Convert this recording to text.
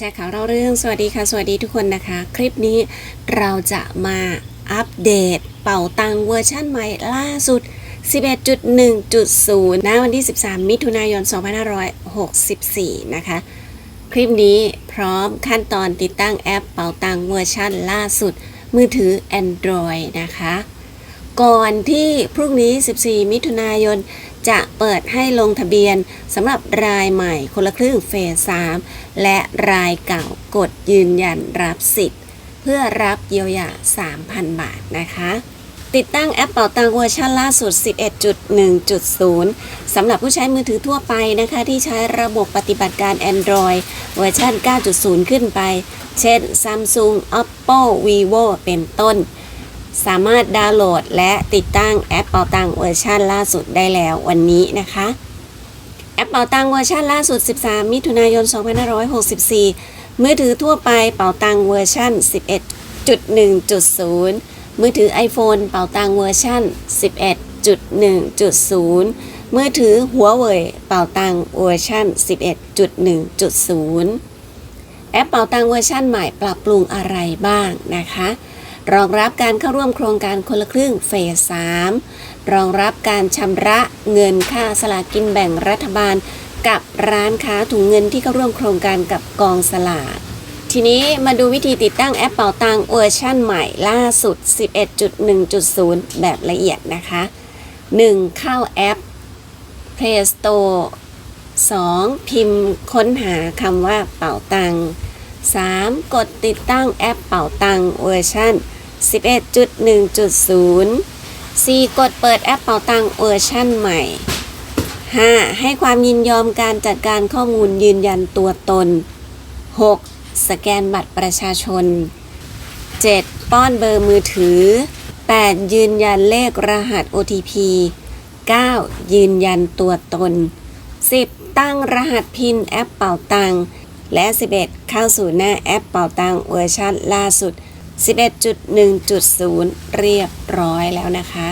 แชร์ข่าวเราเรื่อง สวัสดีค่ะ สวัสดีทุกคนนะคะ คลิปนี้เราจะมาอัปเดตเป่าตังเวอร์ชั่นใหม่ล่าสุด 11.1.0 ณ วันที่ 13 มิถุนายน 2564 นะคะ คลิปนี้พร้อมขั้นตอนติดตั้งแอปเป่าตังเวอร์ชั่นล่าสุด มือถือ Android นะคะ ก่อนที่พรุ่งนี้ 14 มิถุนายน จะเปิดให้ลงทะเบียนสำหรับรายใหม่คนละครึ่งเฟส 3 และรายเก่ากดยืนยันรับสิทธิ์ เพื่อรับเยียวยา 3,000 บาทนะคะติดตั้งแอปเป่าตังเวอร์ชันล่าสุด 11.1.0 สำหรับผู้ใช้มือถือทั่วไปนะคะ ที่ใช้ระบบปฏิบัติการ Android เวอร์ชัน9.0 ขึ้นไป เช่น Samsung Oppo Vivo เป็นต้น สามารถดาวน์โหลดและติดตั้งแอปเป่าตังเวอร์ชันล่าสุดได้แล้ววันนี้นะคะ แอปเป่าตังเวอร์ชันล่าสุด 13 มิถุนายน 2564 มือถือทั่วไปเป่าตังเวอร์ชัน11.1.0 มือถือ iPhone เป่าตังเวอร์ชัน11.1.0 มือถือหัวเว่ยเป่าตังเวอร์ชัน11.1.0 แอปเป่าตังเวอร์ชันใหม่ปรับปรุงอะไรบ้างนะคะ รองรับการเข้าร่วมโครงการคนละครึ่งเฟส 3 รองรับการชำระเงินค่าสลากกินแบ่งรัฐบาล กับร้านค้าถุงเงินที่เข้าร่วมโครงการกับกองสลากทีนี้มาดูวิธีติดตั้งแอปเป่าตังเวอร์ชั่นใหม่ล่าสุด 11.1.0 แบบละเอียดนะคะ 1. เข้าแอป Play Store 2. พิมพ์ค้นหาคำว่าเป่าตัง 3. กดติดตั้งแอปเป่าตังเวอร์ชัน 11.1.0 4. กดเปิดแอปเป่าตังเวอร์ชันใหม่ 5. ให้ความยินยอมการจัดการข้อมูลยืนยันตัวตน 6. สแกนบัตรประชาชน 7. ป้อนเบอร์มือถือ 8. ยืนยันเลขรหัส OTP 9. ยืนยันตัวตน 10. ตั้งรหัสพินแอปเป่าตัง และ 11 เข้าสู่หน้าแอปเป่าตังเวอร์ชันล่าสุด 11.1.0 เรียบร้อยแล้วนะคะ